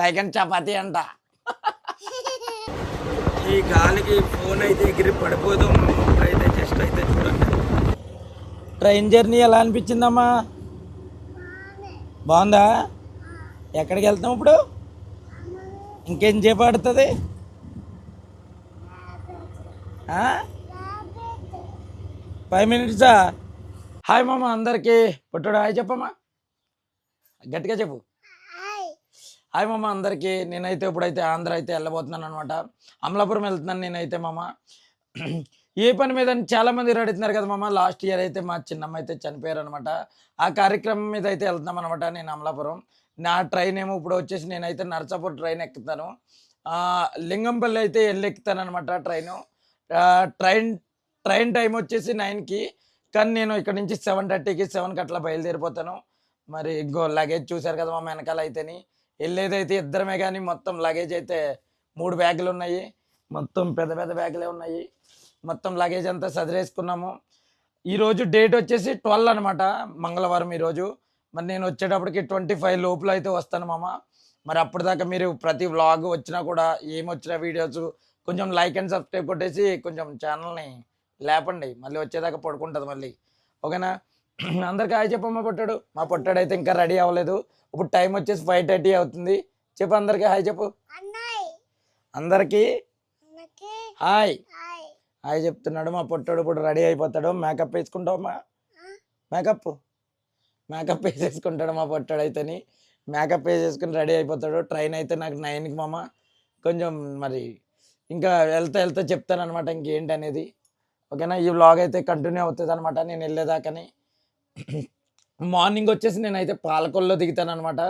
Like and chapati అంట. ఈ గాలికి ఫోన్ అయితే ఎగిరి పడిపోదు. ఇప్పుడైతే జస్ట్ అయితే చూడండి. ట్రైన్ జర్నీ ఎలా అనిపించిందమ్మా? బాగుందా? ఎక్కడికి వెళ్తాం ఇప్పుడు? ఇంకేం సేపు పడుతుంది ఫైవ్ మినిట్సా హాయ్ మామ అందరికీ. పుట్టుడు హాయ్ చెప్పమ్మా. గట్టిగా చెప్పు. హాయ్ మామ అందరికీ. నేనైతే ఇప్పుడైతే ఆంధ్ర అయితే వెళ్ళబోతున్నాను అనమాట అమలాపురం వెళ్తున్నాను నేనైతే మామ. ఏ పని మీద చాలామంది చాలా అడుగుతున్నారు కదా మామ. లాస్ట్ ఇయర్ అయితే మా చిన్నమ్మ అయితే చనిపోయారు అనమాట ఆ కార్యక్రమం మీద అయితే వెళ్తున్నాం అనమాట నేను అమలాపురం. నా ట్రైన్ ఏమో ఇప్పుడు వచ్చేసి నేనైతే నర్సాపూర్ ట్రైన్ ఎక్కుతాను. లింగంపల్లి అయితే వెళ్ళి ఎక్కుతాను అనమాట ట్రైను. ట్రైన్ ట్రైన్ టైం వచ్చేసి నైన్కి. కానీ నేను ఇక్కడ నుంచి సెవెన్ థర్టీకి సెవెన్కి అట్లా బయలుదేరిపోతాను. మరి ఇంకో లగేజ్ చూశారు కదా మా వెనకాల అయితేని. వెళ్ళేదైతే ఇద్దరమే కానీ మొత్తం లగేజ్ అయితే మూడు బ్యాగులు ఉన్నాయి. మొత్తం పెద్ద పెద్ద బ్యాగులే ఉన్నాయి. మొత్తం లగేజ్ అంతా సదిరేసుకున్నాము. ఈరోజు డేట్ వచ్చేసి ట్వెల్వ్ అనమాట మంగళవారం ఈరోజు మరి నేను వచ్చేటప్పటికి ట్వంటీ ఫైవ్ లోపల అయితే వస్తాను మామ. మరి అప్పటిదాకా మీరు ప్రతి వ్లాగ్ వచ్చినా కూడా ఏమొచ్చినా వీడియోస్ కొంచెం లైక్ అండ్ సబ్స్క్రైబ్ కొట్టేసి కొంచెం ఛానల్ని లేపండి. మళ్ళీ వచ్చేదాకా పడుకుంటుంది మళ్ళీ. ఓకేనా? అందరికీ హాయ్ చెప్పమ్మా పొట్టాడు. మా పొట్టాడు అయితే ఇంకా రెడీ అవ్వలేదు. ఇప్పుడు టైం వచ్చేసి ఫైవ్ థర్టీ అవుతుంది. చెప్పు అందరికీ హాయ్ చెప్పు. అన్నయ్య. అందరికీ అన్నకి హాయ్. హాయ్. హాయ్ చెప్తున్నాడు మా పొట్టాడు ఇప్పుడు రెడీ అయిపోతాడు. మేకప్ వేసుకుంటావమ్మా మేకప్? మేకప్ వేసేసుకుంటాడు మా పొట్టాడు అయితేని మేకప్ వేసేసుకుని రెడీ అయిపోతాడు. ట్రైన్ అయితే నాకు నైన్కి మామ. కొంచెం మరి ఇంకా వెళ్తా వెళ్తా చెప్తాను అనమాట ఇంకేంటి అనేది ఓకేనా? ఈ వ్లాగ్ అయితే కంటిన్యూ అవుతుంది అనమాట నేను వెళ్ళేదాకని. మార్నింగ్ వచ్చేసి నేనైతే పాలకొల్లో దిగుతాను అనమాట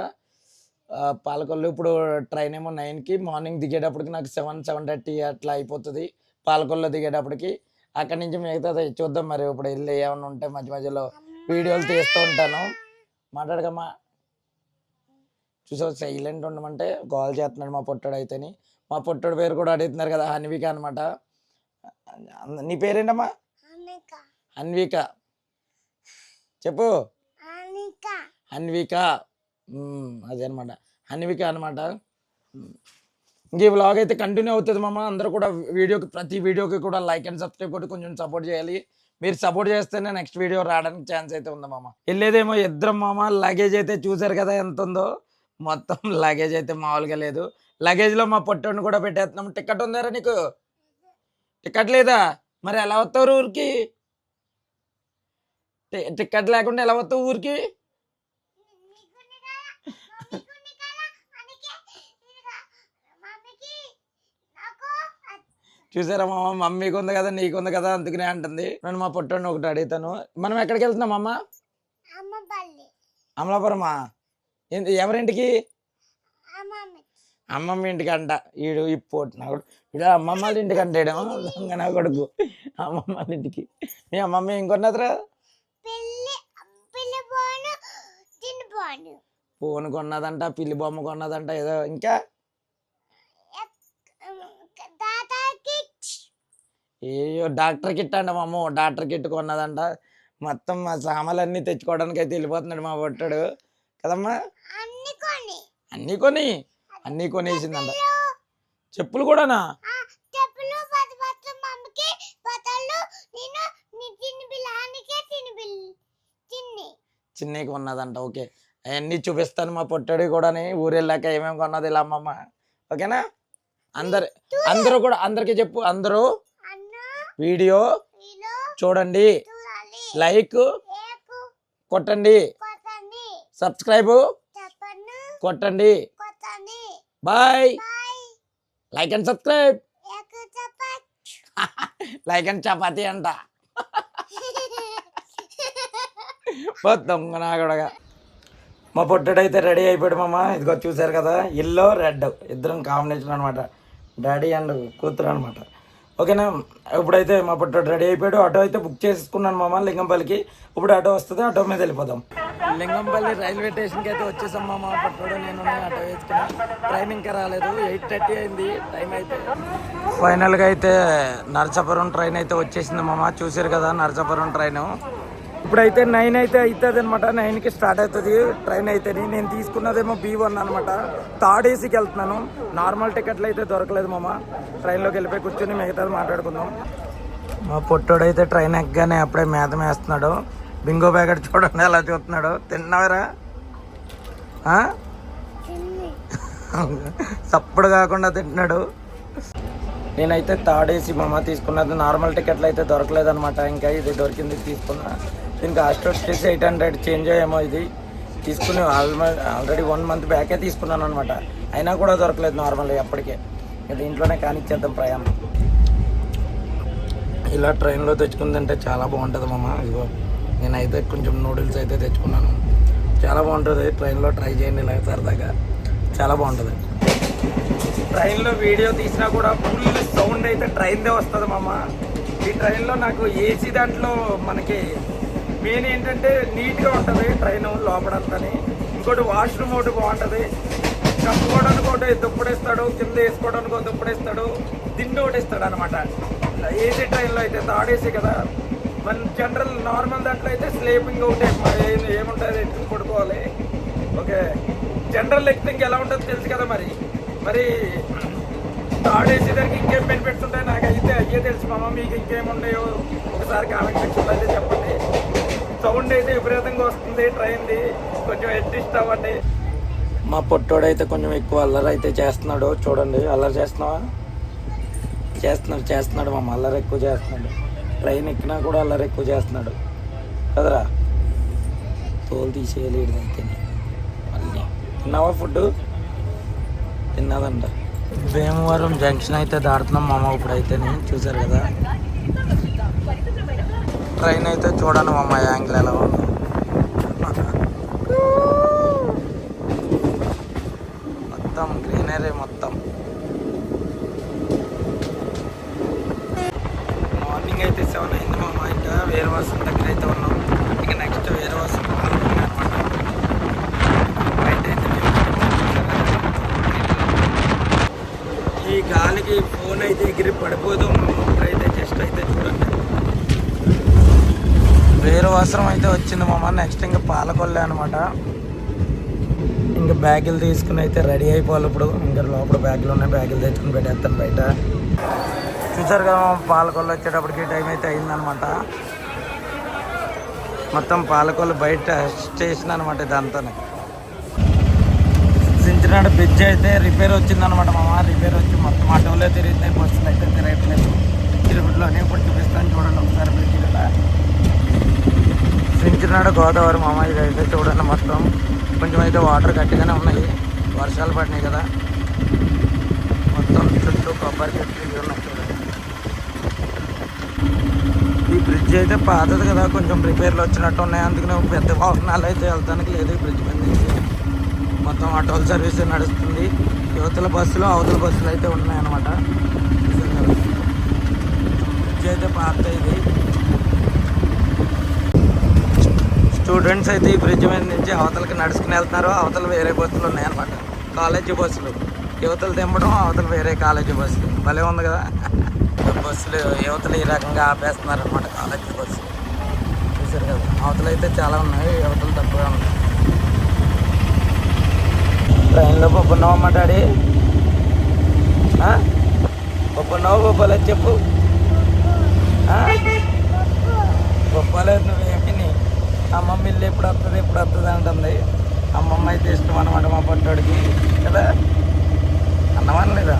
పాలకొల్లు ఇప్పుడు ట్రైన్ ఏమో నైన్కి మార్నింగ్ దిగేటప్పటికి నాకు సెవెన్ సెవెన్ థర్టీ అట్లా అయిపోతుంది పాలకొల్లో దిగేటప్పటికి. అక్కడి నుంచి మిగతా చూద్దాం మరి ఇప్పుడు వెళ్ళి ఏమైనా ఉంటే మధ్య మధ్యలో వీడియోలు తీస్తూ ఉంటాను. మాట్లాడకమ్మా. చూసావు సైలెంట్ ఉండమంటే కాల్ చేస్తున్నాడు మా పొట్టాడు అయితేని. మా పొట్టాడు పేరు కూడా అడుగుతున్నారు కదా హన్విక అనమాట నీ పేరేంటమ్మా? హన్విక. చెప్పు. అదే అనమాట హన్విక అనమాట ఇంక ఈ వ్లాగ్ అయితే కంటిన్యూ అవుతుంది మామ. అందరూ కూడా వీడియోకి ప్రతి వీడియోకి కూడా లైక్ అండ్ సబ్స్క్రైబ్ కొట్టి కొంచెం సపోర్ట్ చేయాలి. మీరు సపోర్ట్ చేస్తేనే నెక్స్ట్ వీడియో రావడానికి ఛాన్స్ అయితే ఉంది మామ. వెళ్ళేదేమో ఇద్దరం మామ. లగేజ్ అయితే చూసారు కదా ఎంత ఉందో. మొత్తం లగేజ్ అయితే మామూలుగా లేదు. లగేజ్లో మా పొట్టని కూడా పెట్టేస్తున్నాం. టికెట్ ఉందారా నీకు? టికెట్ లేదా? మరి ఎలా వస్తావు ఊరికి? టి- టికెట్ లేకుండా ఎలా వస్తావు ఊరికి? చూసారా మామ? మమ్మీకి ఉంది కదా నీకు ఉంది కదా అందుకనే అంటుంది. నేను మా పొట్టని ఒకటి అడుగుతాను. మనం ఎక్కడికి వెళ్తున్నాం అమ్మ అమలాపురమా? ఎవరింటికి? అమ్మమ్మ ఇంటికి అంట ఈడు ఇప్పుడు ఈడు అమ్మమ్మ వాళ్ళ ఇంటికి అంటాడేమో దొంగ నా కొడుకు. అమ్మమ్మ వాళ్ళ ఇంటికి. మీ అమ్మమ్మ ఏం ఫోన్ కొన్నదంట పిల్లి బొమ్మ కొన్నదంట ఏదో ఇంకా? ఏయో డాక్టర్ కిట్ అంట మా అమ్మ డాక్టర్ కిట్ కొన్నదంట. మొత్తం మా సామాన్లన్నీ తెచ్చుకోవడానికి అయితే వెళ్ళిపోతున్నాడు మా పొట్టాడు కదమ్మా? అన్ని కొని. అన్నీ కొని? అన్నీ కొనేసిందంట. చెప్పులు కూడానా ఆ చెప్పులు పది పట్ల మమ్మీకి బట్టలు నేను నీ తిని బిల్లానికే తిని బిల్ తిన్ని చిన్నవి కొన్నదంట. ఓకే. అవన్నీ చూపిస్తాను మా పొట్టడి కూడా ఊరెళ్ళాక ఏమేమి కొన్నది ఇలా అమ్మమ్మ. ఓకేనా? అందరు అందరూ కూడా అందరికీ చెప్పు. అందరూ వీడియో చూడండి. లైక్ కొట్టండి. సబ్స్క్రైబ్ కొట్టండి. Bye. Like and subscribe. Like and chapati అంట. దొంగ నాగడగా మా పొట్టడైతే రెడీ అయిపోయాడు మామ. ఇదిగో చూసారు కదా ఎల్లో రెడ్. ఇద్దరం కాంబినేషన్ అనమాట. డాడీ అండ్ కూతురు అనమాట. ఓకేనా? ఇప్పుడైతే మా పొట్టడు రెడీ అయిపోయాడు. ఆటో అయితే బుక్ చేసుకున్నాను మామ లింగంపల్లికి. ఇప్పుడు ఆటో వస్తుంది ఆటో మీద వెళ్ళిపోదాం. లింగంపల్లి రైల్వే స్టేషన్కి అయితే వచ్చేసాం మామ. పొట్టడు నేను ఆటో వేసుకుని ట్రైన్ ఇంకా రాలేదు. ఎయిట్ థర్టీ అయింది. టైం అయితే. ఫైనల్గా అయితే నరసాపురం ట్రైన్ అయితే వచ్చేసింది మామ. చూసారు కదా నరసాపురం ట్రైన్. ఇప్పుడైతే నైన్ అయితే అవుతుంది అనమాట నైన్కి స్టార్ట్ అవుతుంది. ట్రైన్ అయితే నేను తీసుకున్నదేమో బీ వన్ అనమాట థర్డ్ ఏసీకి వెళ్తున్నాను. నార్మల్ టికెట్లు అయితే దొరకలేదు మామ. ట్రైన్లోకి వెళ్ళిపోయి కూర్చొని మిగతాది మాట్లాడుకుందాం. మా పొట్టోడైతే ట్రైన్ ఎక్కగానే అప్పుడే మేత మేస్తున్నాడు. బింగో ప్యాకెట్ చూడండి ఎలా చూస్తున్నాడు. తిన్నావరా? చప్పుడు సప్పుడు కాకుండా తింటున్నాడు. నేనైతే థర్డ్ ఏసీ మామ తీసుకున్నది. నార్మల్ టికెట్లు అయితే దొరకలేదు అనమాట ఇంకా ఇది దొరికింది తీసుకున్నా. దీనికి కాస్ట్ వచ్చేసి ఎయిట్ హండ్రెడ్ చేంజ్ అయ్యేమో ఇది. తీసుకుని ఆల్రెడీ వన్ మంత్ బ్యాకే తీసుకున్నాను అనమాట అయినా కూడా దొరకలేదు నార్మల్గా అప్పటికే. ఇక దీంట్లోనే కానిచ్చేద్దాం ప్రయాణం. ఇలా ట్రైన్లో తెచ్చుకుందంటే చాలా బాగుంటుంది మామ. ఇదిగో నేనైతే కొంచెం నూడిల్స్ అయితే తెచ్చుకున్నాను. చాలా బాగుంటుంది. ట్రైన్లో ట్రై చేయండి ఇలా సరదాగా. చాలా బాగుంటుంది. ట్రైన్లో వీడియో తీసినా కూడా ఫుల్ సౌండ్ అయితే ట్రైన్దే వస్తుంది మామ. ఈ ట్రైన్లో నాకు ఏసీ దాంట్లో మనకి మెయిన్ ఏంటంటే నీట్గా ఉంటుంది ట్రైన్ లోపడంతని. ఇంకోటి వాష్రూమ్ ఒకటి బాగుంటుంది. కప్పుకోవడానికి ఒకటి దుప్పడేస్తాడు కింద వేసుకోవడానికి ఒక దుప్పడేస్తాడు దిండు ఒకటి ఇస్తాడు అనమాట ఏసీ ట్రైన్లో అయితే తాడేసి కదా. మన జనరల్ నార్మల్ దాంట్లో అయితే స్లీపింగ్ ఒకటి ఏముంటుంది ఎత్తుకుని పడుకోవాలి? ఓకే. జనరల్ ఎక్కితే ఎలా ఉంటుందో తెలుసు కదా మరి. మరి థర్డ్ దానికి ఇంకేం బెనిఫిట్స్ ఉంటాయి? నాకు అయితే అయ్యే తెలుసు మామ మీకు ఇంకేమున్నాయో ఒకసారి కాలం అయితే చెప్పండి. సౌండ్ అయితే విపరీతంగా వస్తుంది ట్రైన్ది. కొంచెం అడ్జస్ట్ అవ్వండి. మా పొట్టోడైతే కొంచెం ఎక్కువ అల్లరి అయితే చేస్తున్నాడు. చూడండి అల్లరి చేస్తున్నావా? చేస్తున్నాడు చేస్తున్నాడు మా అల్లరి ఎక్కువ చేస్తున్నాడు. ట్రైన్ ఎక్కినా కూడా అల్లరి ఎక్కువ చేస్తున్నాడు. కదరా? తోలు తీసేయలేడు అంతే మళ్ళీ. తిన్నావా ఫుడ్ తిన్నదంట. భీమవరం జంక్షన్ అయితే దాడుతున్నాం మామ ఇప్పుడైతే చూసారు కదా? ట్రైన్ అయితే చూడండి మామ యాంగిల్ ఎలా ఉంది మొత్తం గ్రీనరీ మొత్తం మార్నింగ్ అయితే సెవెన్ అయింది మామ ఇంకా వేరవాసం దగ్గర అయితే ఉన్నాం ఇక నెక్స్ట్ వేరవాసం ఈ గాలికి ఫోన్ అయితే ఎగిరి పడిపోదు ఇప్పుడైతే జస్ట్ అయితే చూడండి వేరే అవసరం అయితే వచ్చింది మామ. నెక్స్ట్ ఇంకా పాలకొల్లే అనమాట ఇంకా బ్యాగులు తీసుకుని అయితే రెడీ అయిపోవాలి ఇప్పుడు. ఇంకా లోపల బ్యాగులు ఉన్నాయి. బ్యాగులు తెచ్చుకుని పెట్టేస్తాను బయట. చూసారు కదా మామ, పాలకొల్లు వచ్చేటప్పటికి టైం అయితే అయిందనమాట మొత్తం పాలకొల్లు బయట స్టేషన్ అనమాట ఇదంతా సించినాడు బ్రిడ్జ్ అయితే రిపేర్ వచ్చిందనమాట మామ. రిపేర్ వచ్చి మొత్తం ఆటోలో తిరుగుతాయి బస్సులు అయితే తిరగట్లేదు. తిరుపతిలోనే ఇప్పుడు చూపిస్తాను చూడండి ఒకసారి బ్రిడ్జ్ కదా సించినాడు గోదావరి మామ ఇదైతే చూడండి మొత్తం. కొంచెం అయితే వాటర్ గట్టిగానే ఉన్నాయి. వర్షాలు పడినాయి కదా. మొత్తం చుట్టూ కొబ్బరి చెట్లు ఇవి ఉన్నాయి చూడండి. ఈ బ్రిడ్జ్ అయితే పాతది కదా. కొంచెం రిపేర్లు వచ్చినట్టు ఉన్నాయి. అందుకనే పెద్ద వాహనాలు అయితే వెళ్తానికి లేదు ఈ బ్రిడ్జ్ మీద మొత్తం ఆటోల సర్వీస్ నడుస్తుంది. యువతల బస్సులు అవతల బస్సులు అయితే ఉన్నాయన్నమాట బ్రిడ్జ్ అయితే పాత ఇది స్టూడెంట్స్ అయితే ఈ బ్రిడ్జ్ మీద నుంచి అవతలకి నడుచుకుని వెళ్తున్నారు. అవతల వేరే బస్సులు ఉన్నాయన్నమాట. కాలేజీ బస్సులు. యువతలు తెంపడం అవతల వేరే కాలేజీ బస్సులు. భలే ఉంది కదా. బస్సులు యువతలు ఈ రకంగా ఆపేస్తున్నారు అనమాట కాలేజీ బస్సులు. చూసారు కదా. అవతలు అయితే చాలా ఉన్నాయి యువతలు తక్కువగా ఉన్నాయి. ట్రైన్లో పప్పున్నావమ్మా మాట్లాడి ఆ? పప్పున్నావు పప్పులేదు చెప్పు. ఆ? గొప్పలేదు అమ్మమ్మ ఇల్లు ఎప్పుడు వస్తుంది ఎప్పుడు వస్తుంది అంటుంది. అమ్మమ్మ అయితే ఇష్టం అనమాట మా పట్టోడికి. కదా? అన్నమనలేదా?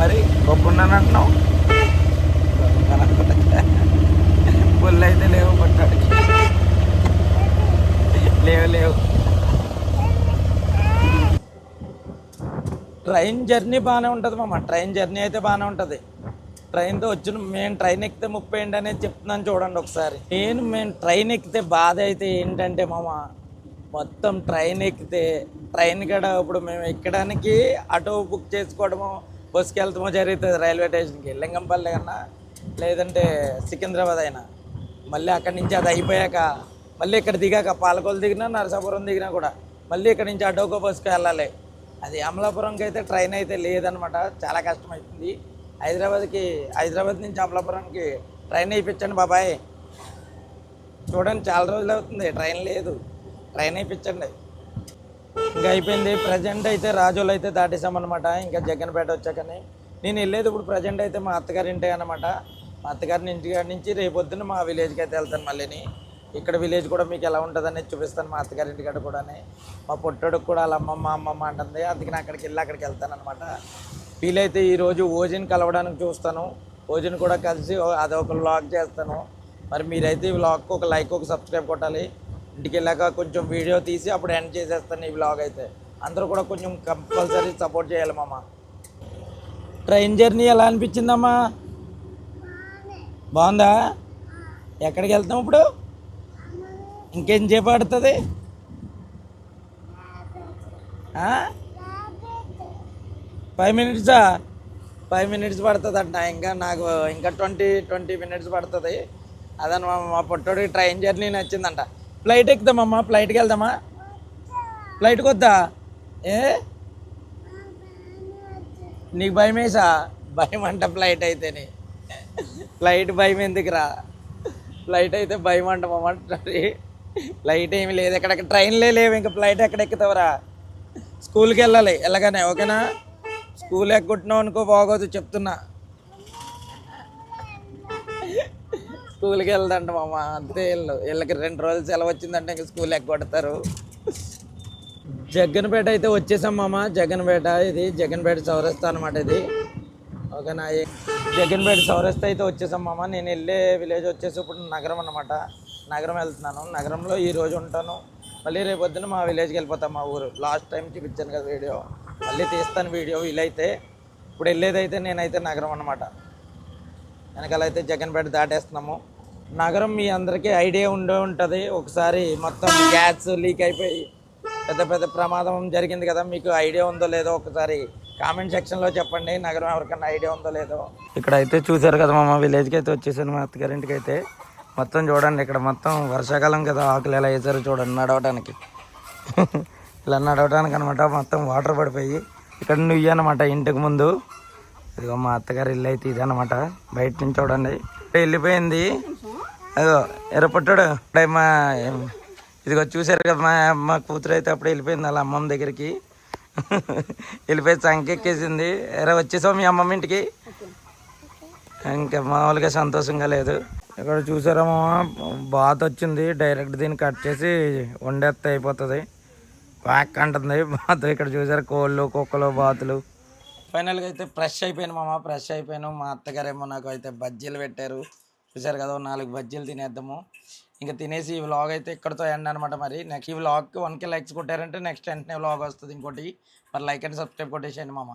మరి గొప్ప అంటున్నావు? పుల్లు అయితే లేవు పట్టాడికి. లేవు లేవు. ట్రైన్ జర్నీ బాగానే ఉంటుంది మామ. ట్రైన్ జర్నీ అయితే బాగానే ఉంటుంది. ట్రైన్తో వచ్చిన మేము ట్రైన్ ఎక్కితే ముప్పై ఏంటి అనేది చెప్తున్నాను చూడండి ఒకసారి. నేను మేము ట్రైన్ ఎక్కితే బాధ అయితే ఏంటంటే మామ మొత్తం ట్రైన్ ఎక్కితే ట్రైన్ కాడ ఇప్పుడు మేము ఎక్కడానికి ఆటో బుక్ చేసుకోవడము బస్సుకి వెళ్తామో జరుగుతుంది రైల్వే స్టేషన్కి. లింగంపల్లి కన్నా లేదంటే సికింద్రాబాద్ అయినా. మళ్ళీ అక్కడి నుంచి అది అయిపోయాక మళ్ళీ ఇక్కడ దిగాక పాలకొలు దిగినా నరసాపురం దిగినా కూడా మళ్ళీ ఇక్కడ నుంచి అటోకో బస్సుకు వెళ్ళాలి. అది అమలాపురంకి అయితే ట్రైన్ అయితే లేదనమాట చాలా కష్టమవుతుంది హైదరాబాద్కి హైదరాబాద్ నుంచి అమలాపురంకి ట్రైన్ వేయించండి బాబాయ్. చూడండి చాలా రోజులు అవుతుంది ట్రైన్ లేదు. ట్రైన్ వేయించండి. ఇంకా అయిపోయింది ప్రజెంట్ అయితే రాజోలు అయితే దాటేసామన్నమాట ఇంకా జగన్పేట వచ్చాకని. నేను వెళ్ళేది ఇప్పుడు ప్రజెంట్ అయితే మా అత్తగారి ఇంటి అనమాట మా అత్తగారిని ఇంటికాడి నుంచి రేపొద్దున మా విలేజ్కి అయితే వెళ్తాను మళ్ళీని. ఇక్కడ విలేజ్ కూడా మీకు ఎలా ఉంటుందనేది చూపిస్తాను మా అత్తగారి ఇంటికాడ కూడా మా పొట్టోడికి కూడా వాళ్ళ అమ్మమ్మ అమ్మమ్మ అంటుంది. అందుకని అక్కడికి వెళ్ళి అక్కడికి వెళ్తాను అనమాట వీలైతే ఈరోజు ఓజిని కలవడానికి చూస్తాను. ఓజిని కూడా కలిసి అదొక వ్లాగ్ చేస్తాను. మరి మీరైతే ఈ వ్లాగ్కి ఒక లైక్ ఒక సబ్స్క్రైబ్ కొట్టాలి. ఇంటికి వెళ్ళాక కొంచెం వీడియో తీసి అప్పుడు ఎండ్ చేసేస్తాను ఈ వ్లాగ్ అయితే. అందరూ కూడా కొంచెం కంపల్సరీ సపోర్ట్ చేయాలి మామ. ట్రైన్ జర్నీ ఎలా అనిపించిందమ్మా? బాగుందా? ఎక్కడికి వెళ్తాం ఇప్పుడు? ఇంకేం చేపడుతుంది? ఫైవ్ మినిట్సా ఫైవ్ మినిట్స్ పడుతుంది అంట ఇంకా నాకు ఇంకా ట్వంటీ ట్వంటీ మినిట్స్ పడుతుంది. అదని మా పొట్టోడికి ట్రైన్ జర్నీ నచ్చిందంట. ఫ్లైట్ ఎక్కుదామమ్మా ఫ్లైట్కి వెళ్దామా? ఫ్లైట్కి వద్దా? ఏ? నీకు భయం వేసా? భయం అంట ఫ్లైట్ అయితేనే. ఫ్లైట్ భయం ఎందుకురా? ఫ్లైట్ అయితే భయం అంట మామంటారు ఫ్లైట్ ఏమి లేదు. ఎక్కడ ట్రైన్లే లేవు. ఇంకా ఫ్లైట్ ఎక్కడ ఎక్కుతావరా? స్కూల్కి వెళ్ళాలి. వెళ్ళగానే ఓకేనా? స్కూల్ ఎక్కొట్టినావు అనుకో బాగోదు చెప్తున్నా. స్కూల్కి వెళ్దంట మామ అంతే వెళ్ళు వీళ్ళకి రెండు రోజులు సెలవు వచ్చిందంటే ఇంకా స్కూల్ ఎక్కొడతారు జగ్గన్పేట అయితే వచ్చేసాం మామ జగన్పేట ఇది జగన్పేట చౌరస్తా అనమాట ఇది. ఓకేనా జగన్పేట చౌరస్తా అయితే వచ్చేసాం మామ. నేను వెళ్ళే విలేజ్ వచ్చేసి ఇప్పుడు నగరం అనమాట నగరం వెళ్తున్నాను. నగరంలో ఈరోజు ఉంటాను. మళ్ళీ రేపొద్దున మా విలేజ్కి వెళ్ళిపోతాం మా ఊరు. లాస్ట్ టైం చూపించాను కదా వీడియో. మళ్ళీ తీస్తాను వీడియో వీలైతే. ఇప్పుడు వెళ్ళేదైతే నేనైతే నగరం అన్నమాట. వెనకాల అయితే జగన్పేట దాటేస్తున్నాము. నగరం మీ అందరికీ ఐడియా ఉండే ఉంటుంది. ఒకసారి మొత్తం గ్యాస్ లీక్ అయిపోయి పెద్ద పెద్ద ప్రమాదం జరిగింది కదా మీకు ఐడియా ఉందో లేదో ఒకసారి కామెంట్ సెక్షన్లో చెప్పండి. నగరం ఎవరికైనా ఐడియా ఉందో లేదో. ఇక్కడ అయితే చూసారు కదా మా విలేజ్కి అయితే వచ్చేసాను మా అత్తగారింటికి అయితే మొత్తం చూడండి ఇక్కడ మొత్తం వర్షాకాలం కదా ఆకులు ఎలా వేసారో చూడండి నడవడానికి ఇలా నడవడానికి అనమాట మొత్తం వాటర్ పడిపోయి ఇక్కడ నువ్వు అనమాట ఇంటికి ముందు. ఇదిగో మా అత్తగారు ఇల్లు అయితే ఇది బయట నుంచి చూడండి. వెళ్ళిపోయింది. అదో ఎర్రపట్టాడు ఇప్పుడే మా ఇదిగో చూసారు కదా మా మా కూతురు అయితే అప్పుడు వెళ్ళిపోయింది వాళ్ళ అమ్మమ్మ దగ్గరికి. వెళ్ళిపోయి సంకెక్కేసింది. ఎరా వచ్చేసావు మీ అమ్మమ్మ ఇంటికి? ఇంకా మామూలుగా సంతోషంగా లేదు. ఇక్కడ చూసారమ్మా బాత్ వచ్చింది డైరెక్ట్ దీన్ని కట్ చేసి వండేస్తే అయిపోతుంది. ప్యాక్ అంటుంది. బాత్ ఇక్కడ చూసారు కోళ్ళు కుక్కలు బాతులు. ఫైనల్గా అయితే ఫ్రెష్ అయిపోయాను మామ ఫ్రెష్ అయిపోయాను. మా అత్తగారేమో నాకు అయితే బజ్జీలు పెట్టారు. చూసారు కదా నాలుగు బజ్జీలు తినేద్దాము. ఇంకా తినేసి ఈ వ్లాగ్ అయితే ఇక్కడతో ఎండ్ అనమాట మరి. నెక్స్ట్ ఈ వ్లాగ్కి వన్ కే లైక్స్ కొట్టారంటే నెక్స్ట్ వెంటనే వ్లాగ్ వస్తుంది ఇంకోటి. మరి లైక్ అండ్ సబ్స్క్రైబ్ కొట్టేసేయండి మామ.